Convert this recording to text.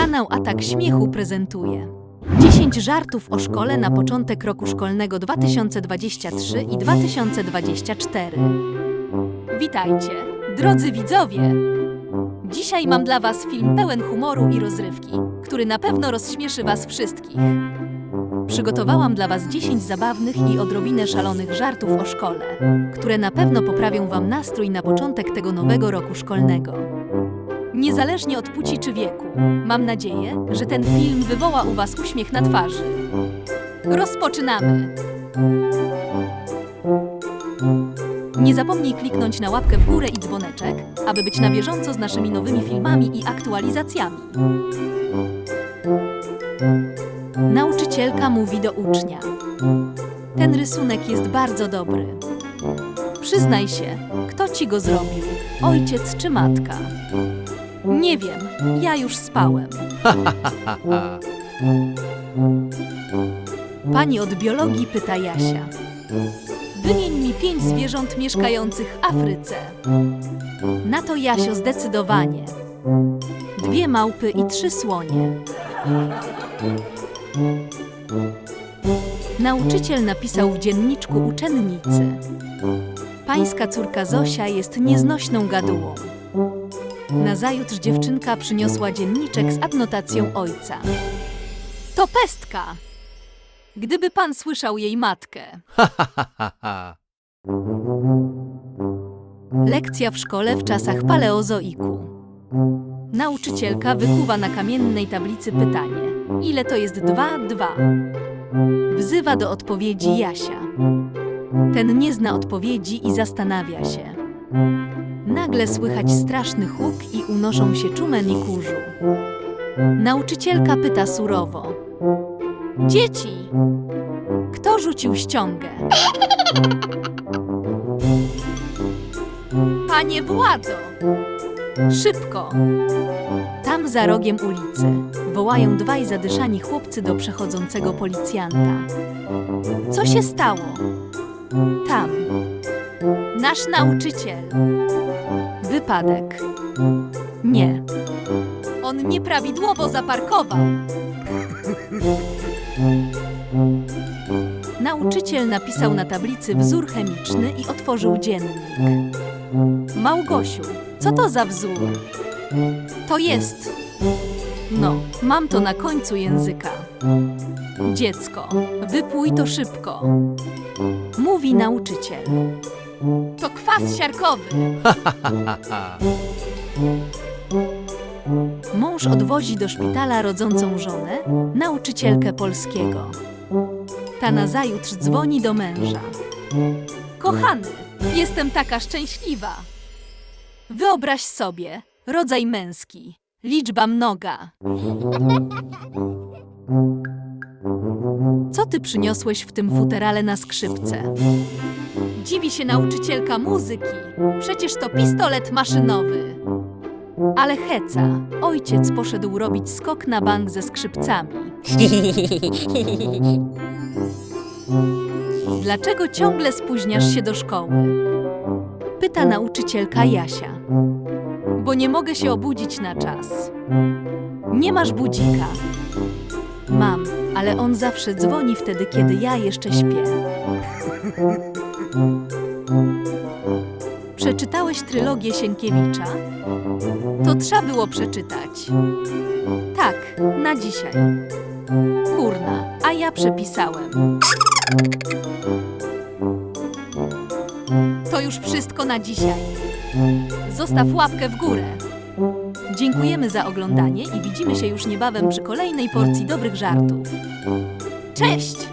Kanał Atak Śmiechu prezentuje 10 żartów o szkole na początek roku szkolnego 2023 i 2024. Witajcie, drodzy widzowie! Dzisiaj mam dla Was film pełen humoru i rozrywki, który na pewno rozśmieszy Was wszystkich. Przygotowałam dla Was 10 zabawnych i odrobinę szalonych żartów o szkole, które na pewno poprawią Wam nastrój na początek tego nowego roku szkolnego. Niezależnie od płci czy wieku, mam nadzieję, że ten film wywoła u Was uśmiech na twarzy. Rozpoczynamy! Nie zapomnij kliknąć na łapkę w górę i dzwoneczek, aby być na bieżąco z naszymi nowymi filmami i aktualizacjami. Nauczycielka mówi do ucznia: Ten rysunek jest bardzo dobry. Przyznaj się, kto ci go zrobił? Ojciec czy matka? Nie wiem, ja już spałem. Pani od biologii pyta Jasia. Wymień mi pięć zwierząt mieszkających w Afryce. Na to Jasio zdecydowanie. Dwie małpy i trzy słonie. Nauczyciel napisał w dzienniczku uczennicy. Pańska córka Zosia jest nieznośną gadułą. Nazajutrz dziewczynka przyniosła dzienniczek z adnotacją ojca. To pestka! Gdyby pan słyszał jej matkę. Lekcja w szkole w czasach paleozoiku. Nauczycielka wykuwa na kamiennej tablicy pytanie: Ile to jest dwa, dwa? Wzywa do odpowiedzi Jasia. Ten nie zna odpowiedzi i zastanawia się. Nagle słychać straszny huk i unoszą się czumen i kurzu. Nauczycielka pyta surowo: Dzieci, kto rzucił ściągę? Panie władzo! Szybko! Tam za rogiem ulicy wołają dwaj zadyszani chłopcy do przechodzącego policjanta. Co się stało? Tam. Nasz nauczyciel. Wypadek. Nie. On nieprawidłowo zaparkował. Nauczyciel napisał na tablicy wzór chemiczny i otworzył dziennik. Małgosiu, co to za wzór? To jest. No, mam to na końcu języka. Dziecko, wypłuj to szybko. Mówi nauczyciel. To kwas siarkowy. Mąż odwozi do szpitala rodzącą żonę, nauczycielkę polskiego. Ta nazajutrz dzwoni do męża. Kochany, jestem taka szczęśliwa. Wyobraź sobie, rodzaj męski, liczba mnoga. Co ty przyniosłeś w tym futerale na skrzypce? Dziwi się nauczycielka muzyki. Przecież to pistolet maszynowy. Ale heca, ojciec poszedł robić skok na bank ze skrzypcami. Dlaczego ciągle spóźniasz się do szkoły? Pyta nauczycielka Jasia. Bo nie mogę się obudzić na czas. Nie masz budzika. Mam, ale on zawsze dzwoni wtedy, kiedy ja jeszcze śpię. Przeczytałeś trylogię Sienkiewicza? To trzeba było przeczytać. Tak, na dzisiaj. Kurna, a ja przepisałem. To już wszystko na dzisiaj. Zostaw łapkę w górę. Dziękujemy za oglądanie i widzimy się już niebawem przy kolejnej porcji dobrych żartów. Cześć!